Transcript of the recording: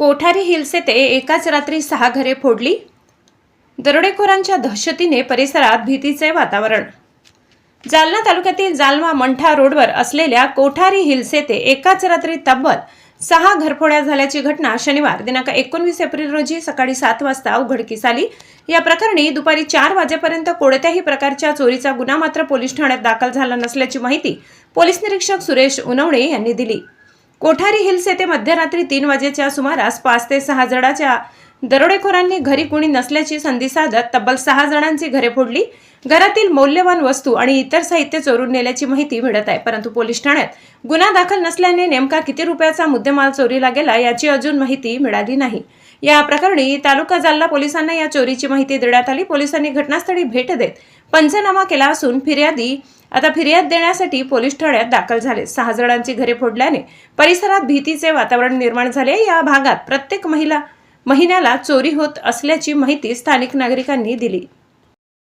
Kothari hills येथे एकाच रात्री सहा घरे फोडली. दरोडेखोरांच्या दहशतीने परिसरात भीतीचे वातावरण. जालना तालुक्यातील जालमा मंठा रोडवर असलेल्या कोठारी हिल्स येथे एकाच रात्री तब्बल सहा घरफोड्या झाल्याची घटना शनिवार दिनांक एकोणवीस एप्रिल रोजी सकाळी सात वाजता उघडकीस आली. या प्रकरणी दुपारी चार वाजेपर्यंत कोणत्याही प्रकारच्या चोरीचा गुन्हा मात्र पोलीस ठाण्यात दाखल झाला नसल्याची माहिती पोलीस निरीक्षक सुरेश उनवणे यांनी दिली. कोठारी हिल्स येथे मध्यरात्री तीन वाजेच्या सुमारास पाच ते सहा जणाच्या दरोडेखोरांनी घरी कुणी नसल्याची संधी साधत तब्बल सहा जणांची घरे फोडली. घरातील मौल्यवान वस्तू आणि इतर साहित्य चोरून नेल्याची माहिती मिळत आहे. परंतु पोलीस ठाण्यात गुन्हा दाखल नसल्याने नेमका किती रुपयाचा मुद्देमाल चोरीला गेला याची अजून माहिती मिळाली नाही. या प्रकरणी तालुका जालना पोलिसांना या चोरीची माहिती देण्यात आली. पोलिसांनी घटनास्थळी भेट देत पंचनामा केला असून फिर्यादी आता फिर्याद देण्यासाठी पोलीस ठाण्यात दाखल झाले. सहा जणांची घरे फोडल्याने परिसरात भीतीचे वातावरण निर्माण झाले. या भागात प्रत्येक महिला महिन्याला चोरी होत असल्याची माहिती स्थानिक नागरिकांनी दिली.